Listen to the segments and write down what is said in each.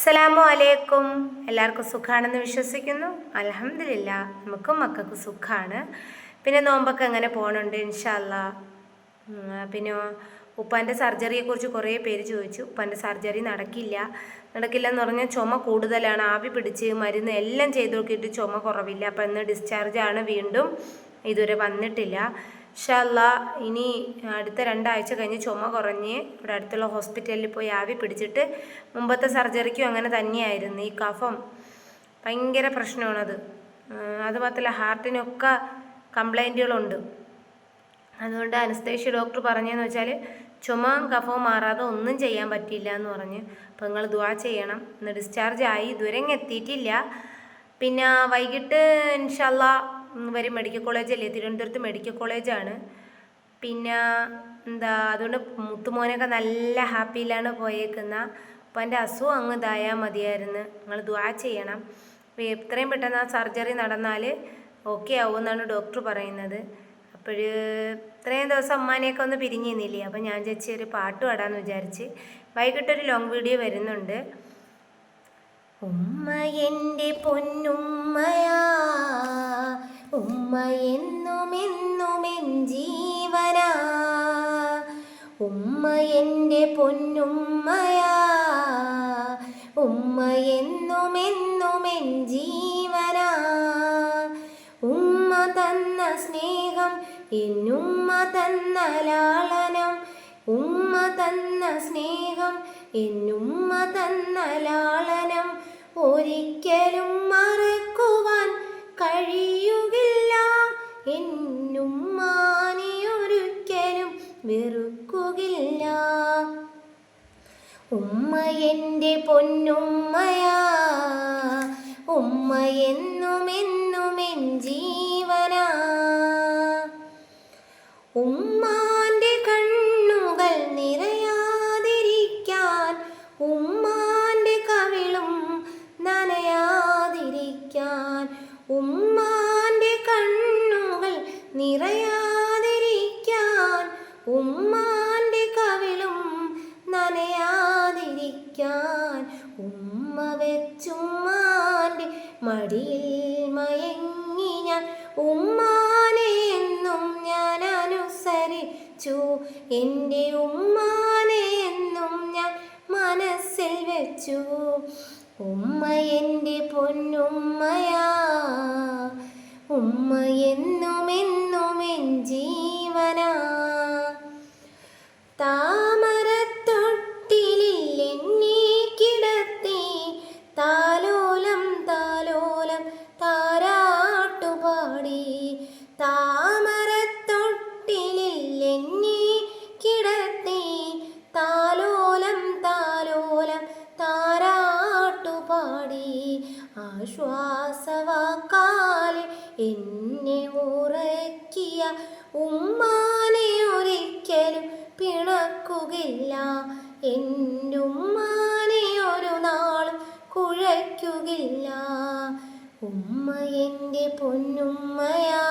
അസ്സലാമു അലൈക്കും. എല്ലാവർക്കും സുഖമാണെന്ന് വിശ്വസിക്കുന്നു. അലഹമില്ല നമുക്കും മക്കൾക്ക് സുഖമാണ് പിന്നെ നോമ്പൊക്കെ എങ്ങനെ പോകണുണ്ട് ഇൻഷല്ല? പിന്നെ ഉപ്പാന്റെ സർജറിയെക്കുറിച്ച് കുറേ പേര് ചോദിച്ചു. ഉപ്പാന്റെ സർജറി നടക്കില്ല. നടക്കില്ല എന്ന് പറഞ്ഞാൽ ചുമ കൂടുതലാണ്. ആവി പിടിച്ച് മരുന്ന് എല്ലാം ചെയ്ത് നോക്കിയിട്ട് ചുമ കുറവില്ല. അപ്പം ഇന്ന് ആണ് വീണ്ടും. ഇതുവരെ വന്നിട്ടില്ല. ഷല്ല ഇനി അടുത്ത രണ്ടാഴ്ച കഴിഞ്ഞ് ചുമ കുറഞ്ഞ് ഇവിടെ അടുത്തുള്ള ഹോസ്പിറ്റലിൽ പോയി ആവി പിടിച്ചിട്ട് മുമ്പത്തെ സർജറിക്കും അങ്ങനെ തന്നെയായിരുന്നു. ഈ കഫം ഭയങ്കര പ്രശ്നമാണത്. അതുമാത്രമല്ല ഹാർട്ടിനൊക്കെ കംപ്ലൈന്റുകളുണ്ട്. അതുകൊണ്ട് അനസ്തേഷ്യ ഡോക്ടർ പറഞ്ഞതെന്ന് വെച്ചാൽ ചുമ കഫവും മാറാതെ ഒന്നും ചെയ്യാൻ പറ്റില്ല എന്ന് പറഞ്ഞ് അപ്പോൾ നിങ്ങൾ ദുവാ ചെയ്യണം. ഇന്ന് ഡിസ്ചാർജ് ആയി ദുരങ്ങെത്തിയിട്ടില്ല പിന്നെ വൈകിട്ട് ഇൻഷല്ല വരും മെഡിക്കൽ കോളേജല്ലേ തിരുവനന്തപുരത്ത് മെഡിക്കൽ കോളേജാണ് പിന്നെ എന്താ അതുകൊണ്ട് മുത്തുമോനൊക്കെ നല്ല ഹാപ്പിയിലാണ് പോയേക്കുന്ന. അപ്പോൾ എന്റെ അസുഖം അങ്ങ് ഇതായാൽ മതിയായിരുന്നു. നിങ്ങൾ ദ്വാ ചെയ്യണം. എത്രയും പെട്ടെന്ന് ആ സർജറി നടന്നാൽ ഓക്കെ ആവുമെന്നാണ് ഡോക്ടർ പറയുന്നത്. അപ്പോൾ ഇത്രയും ദിവസം അമ്മാനെയൊക്കെ ഒന്ന് പിരിഞ്ഞിരുന്നില്ലേ? അപ്പോൾ ഞാൻ ചേച്ചി ഒരു പാട്ട് പാടാമെന്ന് വിചാരിച്ച് വൈകിട്ടൊരു ലോങ് വീഡിയോ വരുന്നുണ്ട്. ഉമ്മ എന്റെ പൊന്നുമ്മയാ. ഉമ്മ എന്നും എന്നും എൻ ജീവനാ. ഉമ്മ എന്റെ പൊന്നുമ്മയാ. ഉമ്മ എന്നും എന്നും എൻ ജീവനാ. ഉമ്മ തന്ന സ്നേഹം എന്നുമ്മ തന്ന ലാളനം. ഉമ്മ തന്ന സ്നേഹം എന്നുമ്മ തന്ന ലാളനം. ഒരിക്കലും വെറുക്കുകില്ല. ഉമ്മ എന്റെ പൊന്നുമ്മയാ. ഉമ്മ എന്നും എന്നും എൻ ജീവനാ. ഉമ്മാന്റെ കണ്ണുകൾ നിറയാതിരിക്കാൻ ഉമ്മാന്റെ കവിളും നനയാതിരിക്കാൻ ഉമ്മാന്റെ കണ്ണുകൾ നിറയാതിരിക്കാൻ മടിയിൽ മയങ്ങി ഞാൻ ഉമ്മാനെ എന്നും ഞാൻ അനുസരിച്ചു. എന്റെ ഉമ്മാനെന്നും ഞാൻ മനസ്സിൽ വെച്ചു. ഉമ്മ എന്റെ പൊന്നുമ്മയാ. ഉമ്മ എന്നും ആശ്വാസവാക്കാലെ എന്നെ ഉറക്കിയ ഉമ്മാനെ ഒരിക്കലും പിണക്കുകയില്ല എന്നുമ്മാനെ ഒരു നാളും കുഴയ്ക്കുകയില്ല. ഉമ്മ എന്റെ പൊന്നുമ്മയാ.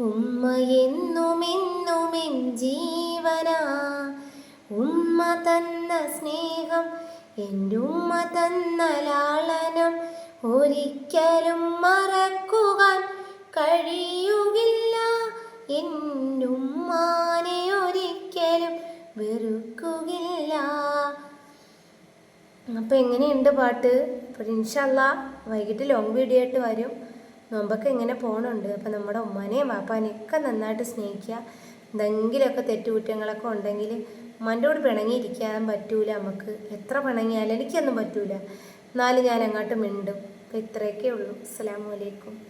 ഉമ്മ എന്നും എന്നും എൻ ജീവനാ. ഉമ്മ തന്ന സ്നേഹം എന്റെ ഉമ്മ തന്ന ലാളനം ഒരിക്കലും മറക്കുവാൻ കഴിയുകില്ല. എന്നുമ്മാനെ ഒരിക്കലും വെറുക്കുകയില്ല അപ്പോൾ എങ്ങനെയുണ്ട് പാട്ട്? അപ്പോൾ ഇൻഷല്ല വൈകിട്ട് ലോങ് വീഡിയോ ആയിട്ട് വരും. നോമ്പൊക്കെ ഇങ്ങനെ പോകണുണ്ട് അപ്പോൾ നമ്മുടെ ഉമ്മാനെയും വാപ്പാനെയും നന്നായിട്ട് സ്നേഹിക്കുക. എന്തെങ്കിലുമൊക്കെ തെറ്റുകുറ്റങ്ങളൊക്കെ ഉണ്ടെങ്കിൽ ഉമ്മാന്റെ കൂടെ പിണങ്ങിയിരിക്കാൻ പറ്റൂല നമുക്ക്. എത്ര പിണങ്ങിയാലും എനിക്കൊന്നും പറ്റൂല. എന്നാലും ഞാൻ അങ്ങോട്ട് മിണ്ടും. അപ്പോൾ ഇത്രയൊക്കെ ഉള്ളൂ അസ്സാം വലൈക്കും